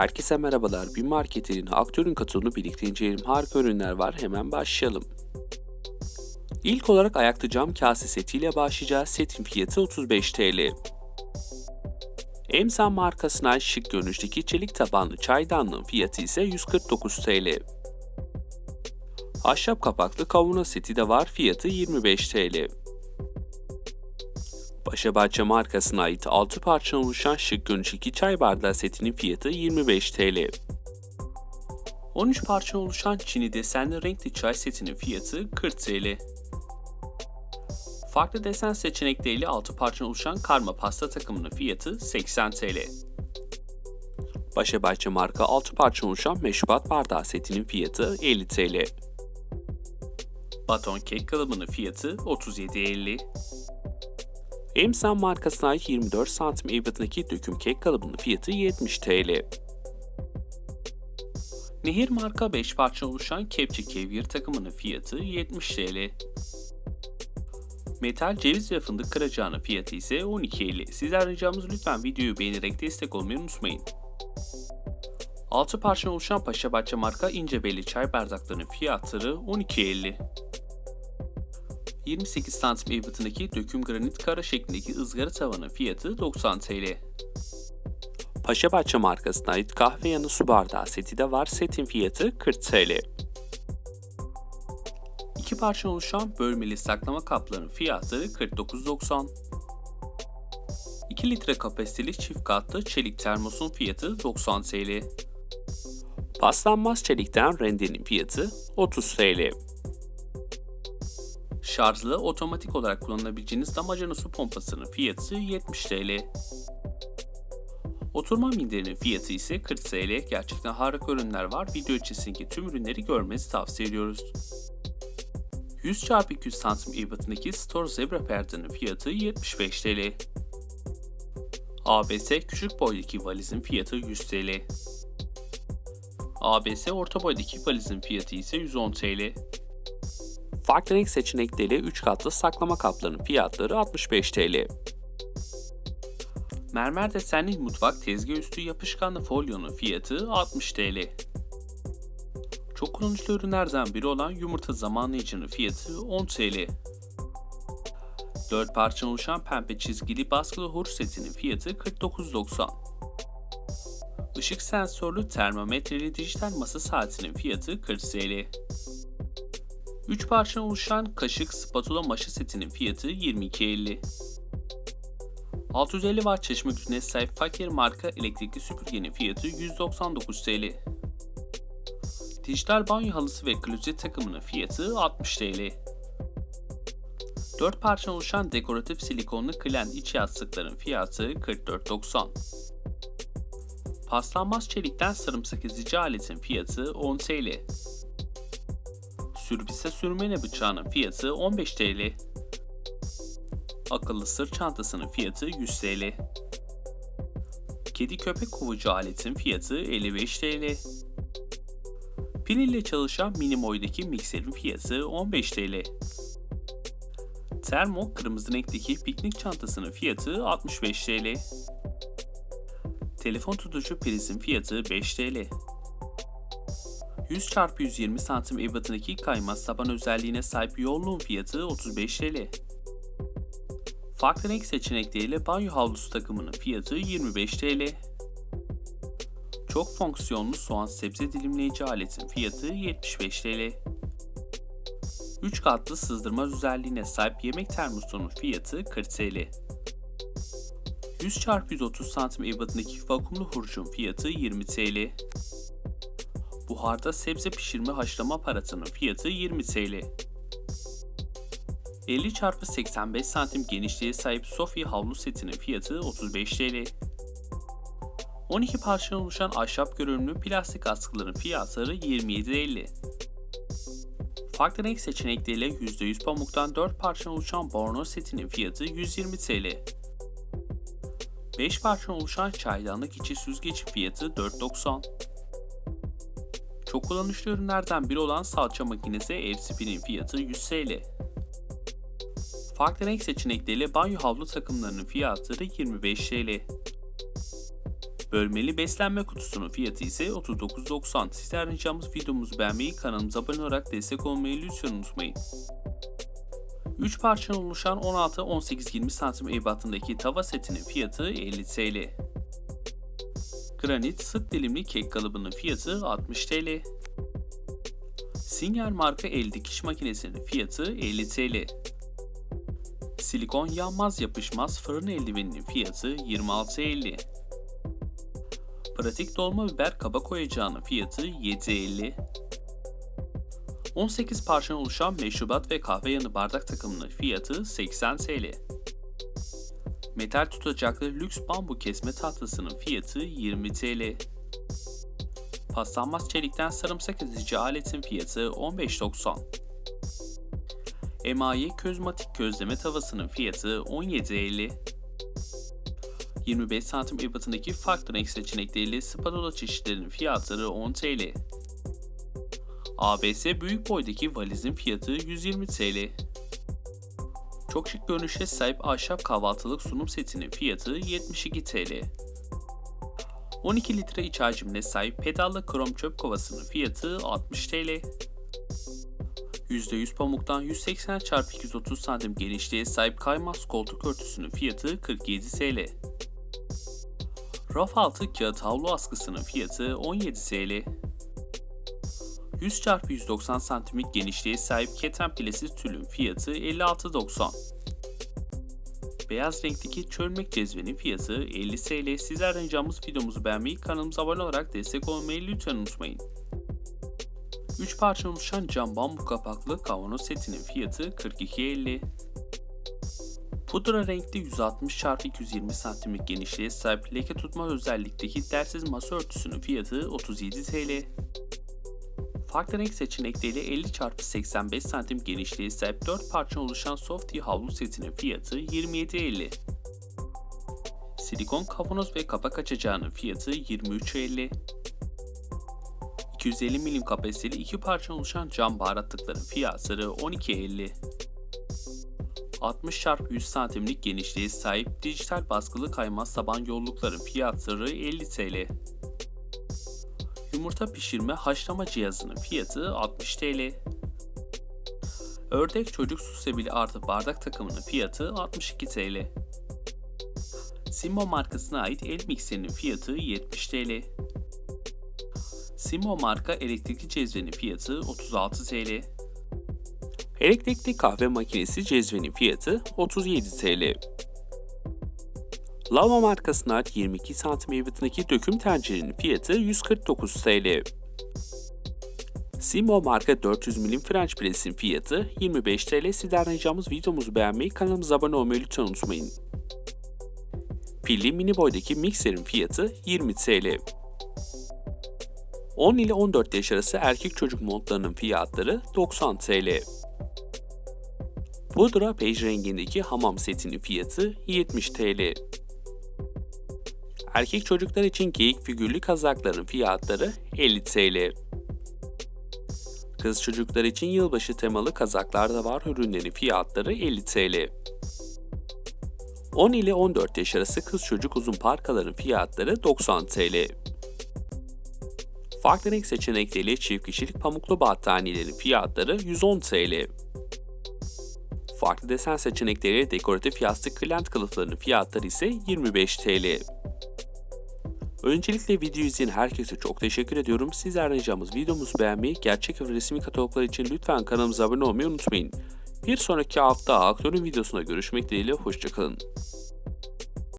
Herkese merhabalar. Bir marketin aktörün katılımı birlikte inceleyelim. Harika ürünler var. Hemen başlayalım. İlk olarak ayakta cam kase setiyle başlayacağız. Setin fiyatı 35 TL. Emsan markasına ait şık görünüşteki çelik tabanlı çaydanlığın fiyatı ise 149 TL. Ahşap kapaklı kavurma seti de var. Fiyatı 25 TL. Paşabahçe markasına ait 6 parçadan oluşan şık görünüşteki çay bardağı setinin fiyatı 25 TL. 13 parça oluşan Çin'i desenli renkli çay setinin fiyatı 40 TL. Farklı desen seçenekleriyle 6 parça oluşan karma pasta takımının fiyatı 80 TL. Paşabahçe marka 6 parça oluşan meşrubat bardağı setinin fiyatı 50 TL. Baton kek kalıbının fiyatı 37.50. Emsan markasına ait 24 santim ebatındaki döküm kek kalıbının fiyatı 70 TL. Nehir marka 5 parça oluşan kepçe kevgir takımının fiyatı 70 TL. Metal ceviz ve fındık kıracağının fiyatı ise 12.50. Sizler ricamız lütfen videoyu beğenerek destek olmayı unutmayın. 6 parça oluşan Paşabahçe marka ince belli çay bardaklarının fiyatları 12.50. 28 santim ebatındaki döküm granit kara şeklindeki ızgara tavanın fiyatı 90 TL. Paşabahçe markasına ait kahve yanı su bardağı seti de var. Setin fiyatı 40 TL. İki parça oluşan bölmeli saklama kaplarının fiyatı 49.90. 2 litre kapasiteli çift katlı çelik termosun fiyatı 90 TL. Paslanmaz çelikten rendenin fiyatı 30 TL. Şarjlı otomatik olarak kullanılabileceğiniz damacana su pompasının fiyatı 70 TL. Oturma minderinin fiyatı ise 40 TL. Gerçekten harika ürünler var. Video içerisindeki tüm ürünleri görmenizi tavsiye ediyoruz. 100 x 200 cm ebatındaki Store Zebra perdenin fiyatı 75 TL. ABS küçük boydaki valizin fiyatı 100 TL. ABS orta boydaki valizin fiyatı ise 110 TL. Farklı renk seçenekleriyle 3 katlı saklama kaplarının fiyatları 65 TL. Mermer desenli mutfak tezgah üstü yapışkanlı folyonun fiyatı 60 TL. Çok kullanışlı ürünlerden biri olan yumurta zamanlayıcının fiyatı 10 TL. 4 parça oluşan pembe çizgili baskılı hurç setinin fiyatı 49.90. Işık sensörlü termometreli dijital masa saatinin fiyatı 40 TL. 3 parça oluşan kaşık spatula maşa setinin fiyatı 22.50. 650 watt çeşme gücüne sahip Fakir marka elektrikli süpürgenin fiyatı 199 TL. Dijital banyo halısı ve klozet takımının fiyatı 60 TL. 4 parça oluşan dekoratif silikonlu klend iç yastıkların fiyatı 44.90. Paslanmaz çelikten sarımsak ezici aletin fiyatı 10 TL. Sürbise sürmene bıçağının fiyatı 15 TL. Akıllı sırt çantasının fiyatı 100 TL. Kedi köpek kovucu aletin fiyatı 55 TL. Pil ile çalışan mini boydaki mikserin fiyatı 15 TL. Termo kırmızı renkteki piknik çantasının fiyatı 65 TL. Telefon tutucu prizin fiyatı 5 TL. 100 x 120 cm ebatındaki kaymaz taban özelliğine sahip yoğunluğun fiyatı 35 TL. Farklı renk seçenekleriyle banyo havlusu takımının fiyatı 25 TL. Çok fonksiyonlu soğan sebze dilimleyici aletin fiyatı 75 TL. 3 katlı sızdırma özelliğine sahip yemek termosunun fiyatı 40 TL. 100 x 130 cm ebatındaki vakumlu hurcun fiyatı 20 TL. Buharda sebze pişirme haşlama aparatının fiyatı 20 TL. 50 x 85 cm genişliğe sahip Sofia havlu setinin fiyatı 35 TL. 12 parçadan oluşan ahşap görünümlü plastik askıların fiyatları 27.50. Farklı renk seçenekleriyle %100 pamuktan 4 parçadan oluşan bornoz setinin fiyatı 120 TL. 5 parçadan oluşan çaydanlık içi süzgeç fiyatı 4.90. Çok kullanışlı ürünlerden biri olan salça makinesi Evsipin'in fiyatı 100 TL. Farklı renk seçenekleriyle banyo havlu takımlarının fiyatları 25 TL. Bölmeli beslenme kutusunun fiyatı ise 39.90. Sizlerden ricamız videomuzu beğenmeyi, kanalımıza abone olarak destek olmayı lütfen unutmayın. 3 parçadan oluşan 16-18-20 santim ebatındaki tava setinin fiyatı 50 TL. Granit sık dilimli kek kalıbının fiyatı 60 TL. Singer marka el dikiş makinesinin fiyatı 50 TL. Silikon yanmaz yapışmaz fırın eldiveninin fiyatı 26.50. Pratik dolma biber kaba koyacağının fiyatı 7.50. 18 parçadan oluşan meşrubat ve kahve yanı bardak takımının fiyatı 80 TL. Metal tutacaklı lüks bambu kesme tahtasının fiyatı 20 TL. Paslanmaz çelikten sarımsak ezici aletin fiyatı 15.90. Emaye közmatik közleme tavasının fiyatı 17.50. 25 santim ebatındaki farklı renk seçenekleriyle spatula çeşitlerinin fiyatları 10 TL. ABS büyük boydaki valizin fiyatı 120 TL. Çok şık görünüşe sahip ahşap kahvaltılık sunum setinin fiyatı 72 TL. 12 litre iç hacmine sahip pedallı krom çöp kovasının fiyatı 60 TL. %100 pamuktan 180 x 230 cm genişliğe sahip kaymaz koltuk örtüsünün fiyatı 47 TL. Raf altı kağıt havlu askısının fiyatı 17 TL. 100 x 190 cm'lik genişliğe sahip keten pilesiz tülün fiyatı 56.90. Beyaz renkteki çölmek cezvenin fiyatı 50 TL. Sizlerden ricamız videomuzu beğenmeyi, kanalımıza abone olarak destek olmayı lütfen unutmayın. 3 parça oluşan cam bambu kapaklı kavanoz setinin fiyatı 42.50. Pudra renkli 160 x 220 cm'lik genişliğe sahip leke tutma özellikteki dersiz masa örtüsünün fiyatı 37 TL. Farklı renk seçenekleriyle 50 x 85 cm genişliğe sahip 4 parça oluşan Softy havlu setinin fiyatı 27.50. Silikon kavanoz ve kapak açacağının fiyatı 23.50. 250 milim kapasiteli 2 parça oluşan cam baharatlıkların fiyatları 12.50. 60 x 100 cm'lik genişliğe sahip dijital baskılı kaymaz taban yollukların fiyatları 50 TL. Yumurta pişirme haşlama cihazının fiyatı 60 TL. Ördek çocuk su sebili artı bardak takımının fiyatı 62 TL. Simo markasına ait el mikserinin fiyatı 70 TL. Simo marka elektrikli cezvenin fiyatı 36 TL. Elektrikli kahve makinesi cezvenin fiyatı 37 TL. Lava markasına ait 22 cm ebatındaki döküm tencerenin fiyatı 149 TL. Simo marka 400 milim French press'in fiyatı 25 TL. Sizlerden ricamız videomuzu beğenmeyi, kanalımıza abone olmayı lütfen unutmayın. Pilli mini boydaki mikserin fiyatı 20 TL. 10 ile 14 yaş arası erkek çocuk montlarının fiyatları 90 TL. Pudra bej rengindeki hamam setinin fiyatı 70 TL. Erkek çocuklar için geyik figürlü kazakların fiyatları 50 TL. Kız çocuklar için yılbaşı temalı kazaklar da var ürünlerin fiyatları 50 TL. 10 ile 14 yaş arası kız çocuk uzun parkaların fiyatları 90 TL. Farklı renk seçenekleriyle çift kişilik pamuklu battaniyelerin fiyatları 110 TL. Farklı desen seçenekleriyle dekoratif yastık kılent kılıflarının fiyatları ise 25 TL. Öncelikle video izleyen herkese çok teşekkür ediyorum. Sizlerden ricamız videomuzu beğenmeyi, gerçek ve resmi kataloglar için lütfen kanalımıza abone olmayı unutmayın. Bir sonraki hafta aktörün videosunda görüşmek dileğiyle, hoşçakalın.